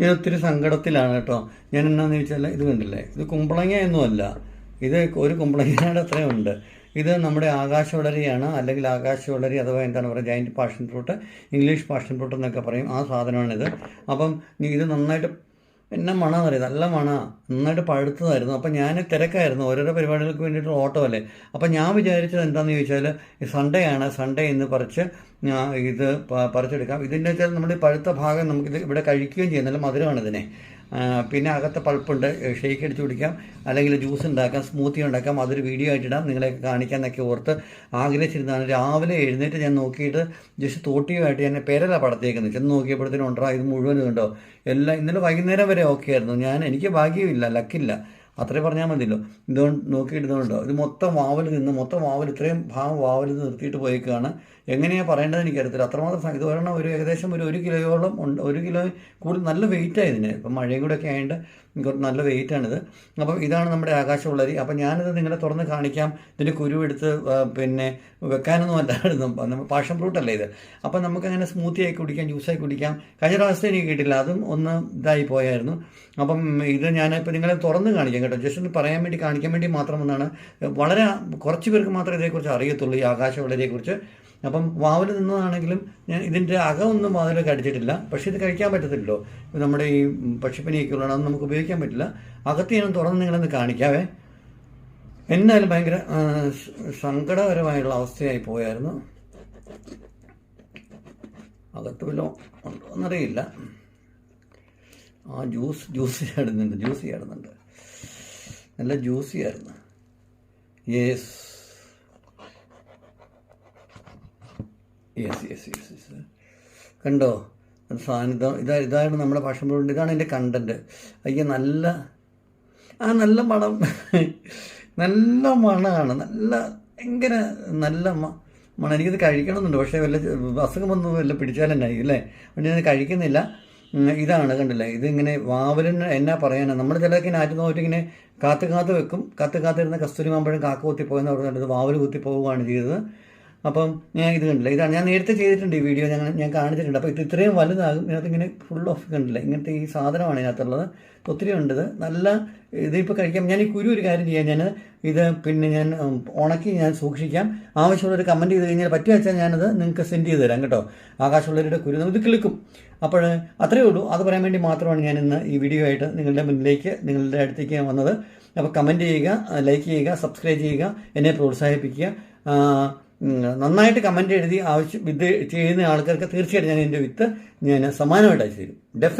ഞാൻ ഒത്തിരി സങ്കടത്തിലാണ് കേട്ടോ. ഞാൻ എന്നാന്ന് ചോദിച്ചാൽ ഇത് കണ്ടില്ലേ? ഇത് കുമ്പളങ്ങ ഒന്നുമല്ല ഇത് ഒരു കുമ്പളങ്ങയുടെ അത്രയും ഉണ്ട്. ഇത് നമ്മുടെ ആകാശവളരിയാണ് അല്ലെങ്കിൽ ആകാശവളരി അഥവാ എന്താണ് പറയുക giant passion fruit English passion fruit എന്നൊക്കെ പറയും ആ സാധനമാണിത്. അപ്പം ഇത് നന്നായിട്ട് എന്നെ മണമെന്ന് പറയും. നല്ല മണ. നന്നായിട്ട് പഴുത്തതായിരുന്നു. അപ്പം ഞാൻ തിരക്കായിരുന്നു. ഓരോരോ പരിപാടികൾക്ക് വേണ്ടിയിട്ട് ഓട്ടോ അല്ലേ? അപ്പം ഞാൻ വിചാരിച്ചത് എന്താണെന്ന് ചോദിച്ചാൽ സൺഡേ ആണ്. സൺഡേ എന്ന് പറിച്ച് ഇത് പറിച്ചെടുക്കാം. ഇതിന്റെ വെച്ചാൽ നമ്മുടെ ഈ പഴുത്ത ഭാഗം നമുക്കിത് ഇവിടെ കഴിക്കുകയും ചെയ്യുന്നില്ല നല്ല മധുരമാണ് ഇതിനെ. പിന്നെ അകത്തെ പൾപ്പുണ്ട്. ഷേക്ക് അടിച്ച് കുടിക്കാം. അല്ലെങ്കിൽ ജ്യൂസ് ഉണ്ടാക്കാം സ്മൂത്തി ഉണ്ടാക്കാം. അതൊരു വീഡിയോ ആയിട്ടിടാം നിങ്ങളെ കാണിക്കാമെന്നൊക്കെ ഓർത്ത് ആഗ്രഹിച്ചിരുന്നതാണ്. രാവിലെ എഴുന്നേറ്റ് ഞാൻ നോക്കിയിട്ട് ജസ്റ്റ് തോട്ടിയുമായിട്ട് ഞാൻ പേരല പടത്തേക്കുന്നത് ചെന്ന് നോക്കിയപ്പോഴത്തേനും ഉണ്ടോ ഇത് മുഴുവനും ഉണ്ടോ? എല്ലാം ഇന്നലെ വൈകുന്നേരം വരെ ഓക്കെ ആയിരുന്നു. ഞാൻ എനിക്ക് ഭാഗ്യമില്ല ലക്കില്ല അത്രേ പറഞ്ഞാൽ മതിയല്ലോ. ഇതുകൊണ്ട് നോക്കിയിട്ട് ഇതുകൊണ്ടോ ഇത് മൊത്തം വാവൽ നിന്ന് മൊത്തം വാവൽ ഇത്രയും ഭാഗം വാവൽ നിർത്തിയിട്ട് പോയേക്കാണ്. എങ്ങനെയാണ് പറയേണ്ടത് എനിക്കറിയത്തില്ല. അത്രമാത്രം ഇത് ഒരെണ്ണം ഒരു ഏകദേശം ഒരു ഒരു കിലോയോളം ഉണ്ട്. ഒരു കിലോ കൂടുതൽ നല്ല വെയിറ്റാണ് ഇതിന്. ഇപ്പം മഴയും കൂടെ ഒക്കെ ആയതുകൊണ്ട് കുറച്ച് നല്ല വെയിറ്റാണിത് അപ്പം ഇതാണ് നമ്മുടെ ആകാശമുള്ളരി അപ്പം ഞാനിത് നിങ്ങളെ തുറന്ന് കാണിക്കാം. ഇതിന്റെ കുരുവെടുത്ത് പിന്നെ വെക്കാനൊന്നും അല്ലായിരുന്നു പാഷൻ ഫ്രൂട്ട് അല്ലേ ഇത്? അപ്പം നമുക്കങ്ങനെ സ്മൂത്തി ആയി കുടിക്കാം ജ്യൂസായി കുടിക്കാം. കഴിഞ്ഞ പ്രാവശ്യത്തെ എനിക്ക് കിട്ടില്ല അതും ഒന്ന് ഇതായി പോയായിരുന്നു. അപ്പം ഇത് ഞാനിപ്പോൾ നിങ്ങളെ തുറന്ന് കാണിക്കാം കേട്ടോ. ജസ്റ്റ് ഒന്ന് പറയാൻ വേണ്ടി കാണിക്കാൻ വേണ്ടി മാത്രം ഒന്നാണ് വളരെ കുറച്ച് പേർക്ക് മാത്രമേ ഇതേക്കുറിച്ച് അറിയത്തുള്ളൂ ഈ ആകാശവളരിയെക്കുറിച്ച് അപ്പം വാവൽ നിന്നതാണെങ്കിലും ഞാൻ ഇതിന്റെ അകമൊന്നും വാതിലൊക്കെ അടിച്ചിട്ടില്ല പക്ഷേ ഇത് കഴിക്കാൻ പറ്റത്തില്ലല്ലോ. നമ്മുടെ ഈ പക്ഷിപ്പനിയൊക്കെ ഉള്ളതാണ് നമുക്ക് ഉപയോഗിക്കാൻ പറ്റില്ല. അകത്ത് ഞാൻ തുറന്ന് നിങ്ങളൊന്ന് കാണിക്കാവേ. എന്നാലും ഭയങ്കര സങ്കടകരമായുള്ള അവസ്ഥയായി പോയായിരുന്നു. അകത്ത് വല്ലോ ഉണ്ടോ എന്നറിയില്ല. ആ ജ്യൂസ് ജ്യൂസ് ചാടുന്നുണ്ട് ജ്യൂസ് ചാടുന്നുണ്ട്. നല്ല ജ്യൂസി ആയിരുന്നു. Yes yes yes yes yes കണ്ടോ? സാന്നിധ്യം ഇതാ ഇതാണ് നമ്മുടെ ഭക്ഷണം കൊണ്ട് ഇതാണ് എന്റെ കണ്ടന്റ് അയ്യ നല്ല ആ നല്ല മണം. നല്ല മണമാണ് നല്ല ഭയങ്കര നല്ല മണം. എനിക്കിത് കഴിക്കണമെന്നുണ്ട്. പക്ഷേ വല്ല അസുഖം വന്നു വല്ല പിടിച്ചാലെന്നായി അല്ലേ? അതുകൊണ്ട് ഞാൻ കഴിക്കുന്നില്ല. ഇതാണ് കണ്ടില്ലേ? ഇതിങ്ങനെ വാവലിന് എന്നാ പറയാനാണ് നമ്മൾ ചിലതൊക്കെ നാറ്റു നോക്കിയിട്ട് ഇങ്ങനെ കാത്തു കാത്ത് വെക്കും. കാത്തു കാത്തിരുന്ന കസ്തൂരി മാമ്പഴം കാക്ക കുത്തിപ്പോയെന്ന് പറഞ്ഞിട്ട് വാവൽ കുത്തിപ്പോവുകയാണ് ചെയ്തത്. അപ്പം ഞാൻ ഇത് കണ്ടില്ല. ഇതാണ് ഞാൻ നേരത്തെ ചെയ്തിട്ടുണ്ട് ഈ വീഡിയോ. ഞാൻ ഞാൻ കാണിച്ചിട്ടുണ്ട്. അപ്പോൾ ഇത് ഇത്രയും വലുതാകും. ഇതിനകത്ത് ഇങ്ങനെ ഫുൾ ഓഫ് കണ്ടില്ല. ഇങ്ങനത്തെ ഈ സാധനമാണ് ഇതിനകത്തുള്ളത്. ഒത്തിരി ഉണ്ട്. ഇത് നല്ല ഇതിപ്പോൾ കഴിക്കാം. ഞാൻ ഈ കുരു ഒരു കാര്യം ചെയ്യാം. ഞാൻ ഇത് പിന്നെ ഞാൻ ഉണക്കി ഞാൻ സൂക്ഷിക്കാം. ആവശ്യമുള്ളൊരു കമന്റ് ചെയ്ത് കഴിഞ്ഞാൽ പറ്റുക വെച്ചാൽ ഞാനത് നിങ്ങൾക്ക് സെൻഡ് ചെയ്ത് തരാം കേട്ടോ. ആകാശമുള്ളവരുടെ കുരു നമുക്ക് കിളിക്കും. അപ്പോൾ അത്രയേ ഉള്ളൂ. അത് പറയാൻ വേണ്ടി മാത്രമാണ് ഞാൻ ഇന്ന് ഈ വീഡിയോ ആയിട്ട് നിങ്ങളുടെ മുന്നിലേക്ക് നിങ്ങളുടെ അടുത്തേക്ക് വന്നത്. അപ്പോൾ കമന്റ് ചെയ്യുക ലൈക്ക് ചെയ്യുക സബ്സ്ക്രൈബ് ചെയ്യുക എന്നെ പ്രോത്സാഹിപ്പിക്കുക. നന്നായിട്ട് കമന്റ് എഴുതി ആവശ്യം ഇത് ചെയ്യുന്ന ആൾക്കാർക്ക് തീർച്ചയായിട്ടും ഞാൻ എന്റെ വിത്ത് ഞാൻ സമാനമായിട്ട് അയച്ചു തരും. ഡെഫിനറ്റ്